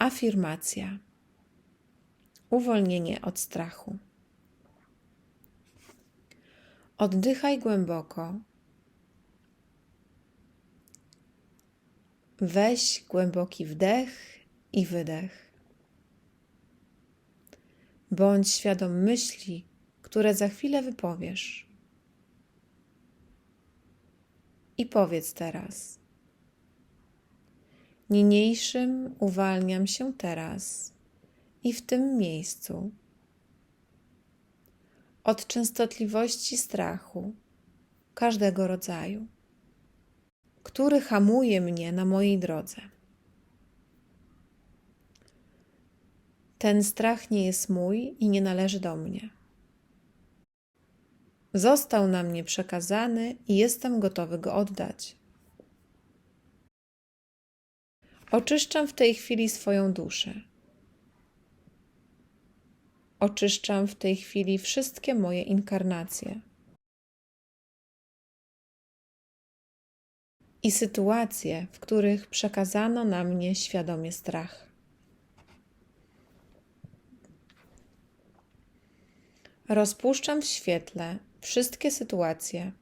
Afirmacja. Uwolnienie od strachu. Oddychaj głęboko. Weź głęboki wdech i wydech. Bądź świadom myśli, które za chwilę wypowiesz. I powiedz teraz. Niniejszym uwalniam się teraz i w tym miejscu od częstotliwości strachu każdego rodzaju, który hamuje mnie na mojej drodze. Ten strach nie jest mój i nie należy do mnie. Został na mnie przekazany i jestem gotowy go oddać. Oczyszczam w tej chwili swoją duszę. Oczyszczam w tej chwili wszystkie moje inkarnacje. I sytuacje, w których przekazano na mnie świadomie strach. Rozpuszczam w świetle wszystkie sytuacje,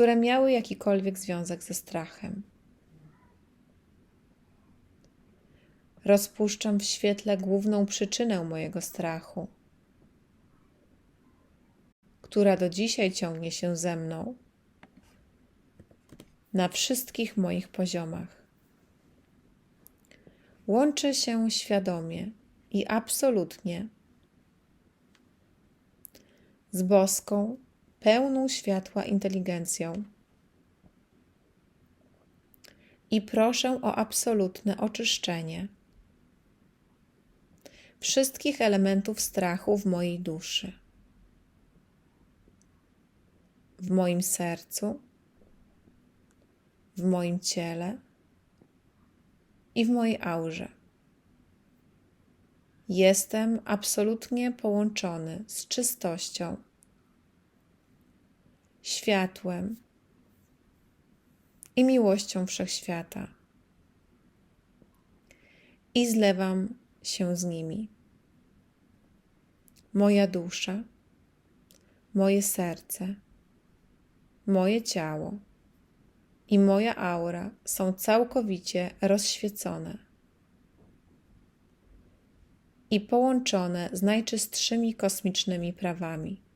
które miały jakikolwiek związek ze strachem. Rozpuszczam w świetle główną przyczynę mojego strachu, która do dzisiaj ciągnie się ze mną na wszystkich moich poziomach. Łączę się świadomie i absolutnie z boską, pełną światła inteligencją. I proszę o absolutne oczyszczenie wszystkich elementów strachu w mojej duszy, w moim sercu, w moim ciele i w mojej aurze. Jestem absolutnie połączony z czystością, światłem i miłością wszechświata. I zlewam się z nimi. Moja dusza, moje serce, moje ciało i moja aura są całkowicie rozświecone i połączone z najczystszymi kosmicznymi prawami.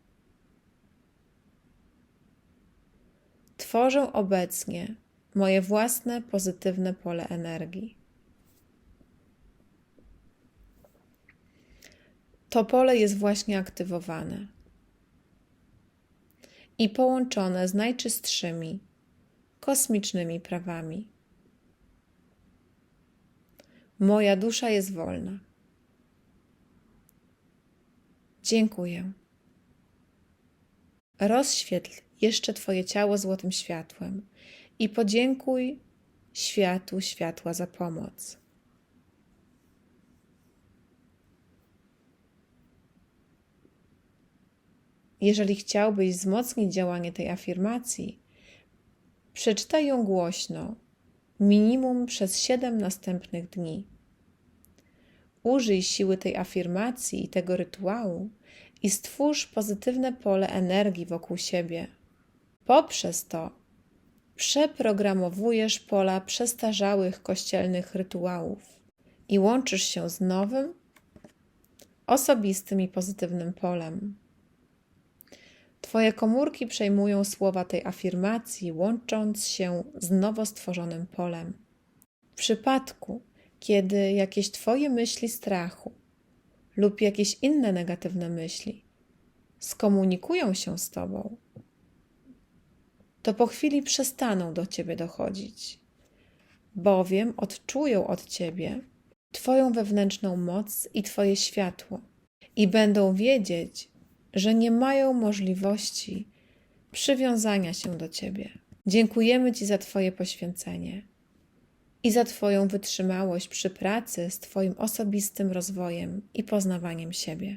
Tworzę obecnie moje własne pozytywne pole energii. To pole jest właśnie aktywowane i połączone z najczystszymi kosmicznymi prawami. Moja dusza jest wolna. Dziękuję. Rozświetl jeszcze Twoje ciało złotym światłem i podziękuj światu światła za pomoc. Jeżeli chciałbyś wzmocnić działanie tej afirmacji, przeczytaj ją głośno, minimum przez 7 następnych dni. Użyj siły tej afirmacji i tego rytuału i stwórz pozytywne pole energii wokół siebie. Poprzez to przeprogramowujesz pola przestarzałych kościelnych rytuałów i łączysz się z nowym, osobistym i pozytywnym polem. Twoje komórki przejmują słowa tej afirmacji, łącząc się z nowo stworzonym polem. W przypadku, kiedy jakieś Twoje myśli strachu lub jakieś inne negatywne myśli skomunikują się z Tobą, to po chwili przestaną do Ciebie dochodzić, bowiem odczują od Ciebie Twoją wewnętrzną moc i Twoje światło i będą wiedzieć, że nie mają możliwości przywiązania się do Ciebie. Dziękujemy Ci za Twoje poświęcenie i za Twoją wytrzymałość przy pracy z Twoim osobistym rozwojem i poznawaniem siebie.